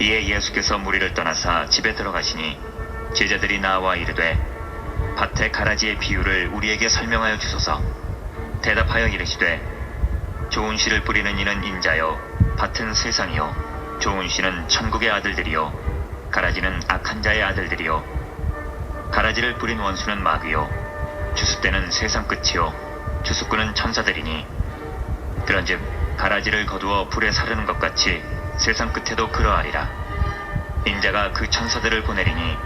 이에 예수께서 무리를 떠나사 집에 들어가시니 제자들이 나와 이르되 밭의 가라지의 비유를 우리에게 설명하여 주소서. 대답하여 이르시되 좋은 씨를 뿌리는 이는 인자요 밭은 세상이요 좋은 씨는 천국의 아들들이요 가라지는 악한 자의 아들들이요. 가라지를 뿌린 원수는 마귀요 주숫대는 세상 끝이요 주숫꾼은 천사들이니. 그런즉 가라지를 거두어 불에 사르는 것 같이 세상 끝에도 그러하리라. 인자가 그 천사들을 보내리니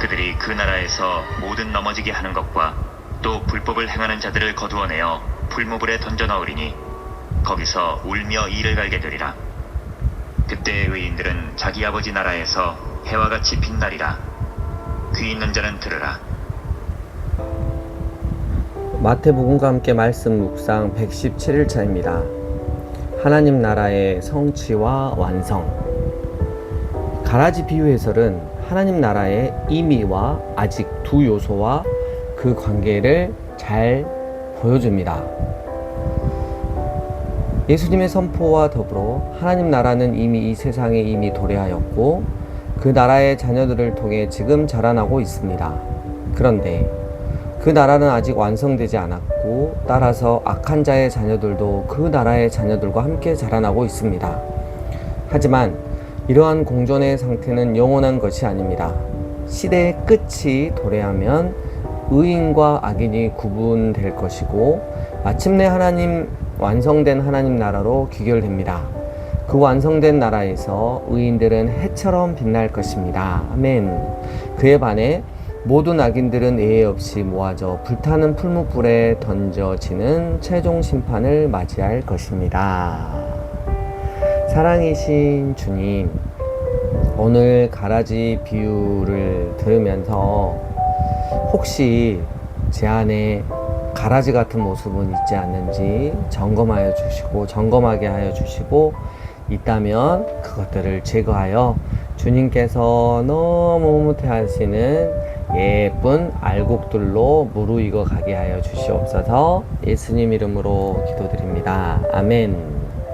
그들이 그 나라에서 모든 넘어지게 하는 것과 또 불법을 행하는 자들을 거두어내어 불모불에 던져 넣으리니 거기서 울며 이를 갈게 되리라. 그때 의인들은 자기 아버지 나라에서 해와 같이 빛나리라. 귀 있는 자는 들으라. 마태복음과 함께 말씀 묵상 117일 차입니다. 하나님 나라의 성취와 완성. 가라지 비유 해설은 하나님 나라의 이미와 아직 두 요소와 그 관계를 잘 보여줍니다. 예수님의 선포와 더불어 하나님 나라는 이미 이 세상에 이미 도래하였고 그 나라의 자녀들을 통해 지금 자라나고 있습니다. 그런데 그 나라는 아직 완성되지 않았고 따라서 악한 자의 자녀들도 그 나라의 자녀들과 함께 자라나고 있습니다. 하지만 이러한 공존의 상태는 영원한 것이 아닙니다. 시대의 끝이 도래하면 의인과 악인이 구분될 것이고 마침내 하나님 완성된 하나님 나라로 귀결됩니다. 그 완성된 나라에서 의인들은 해처럼 빛날 것입니다. 아멘. 그에 반해 모든 악인들은 예외 없이 모아져 불타는 풀무불에 던져지는 최종 심판을 맞이할 것입니다. 사랑이신 주님, 오늘 가라지 비유를 들으면서 혹시 제 안에 가라지 같은 모습은 있지 않는지 점검하여 주시고 점검하게 하여 주시고 있다면 그것들을 제거하여 주님께서 너무 흐뭇해하시는 예쁜 알곡들로 무르익어 가게 하여 주시옵소서 예수님 이름으로 기도드립니다. 아멘.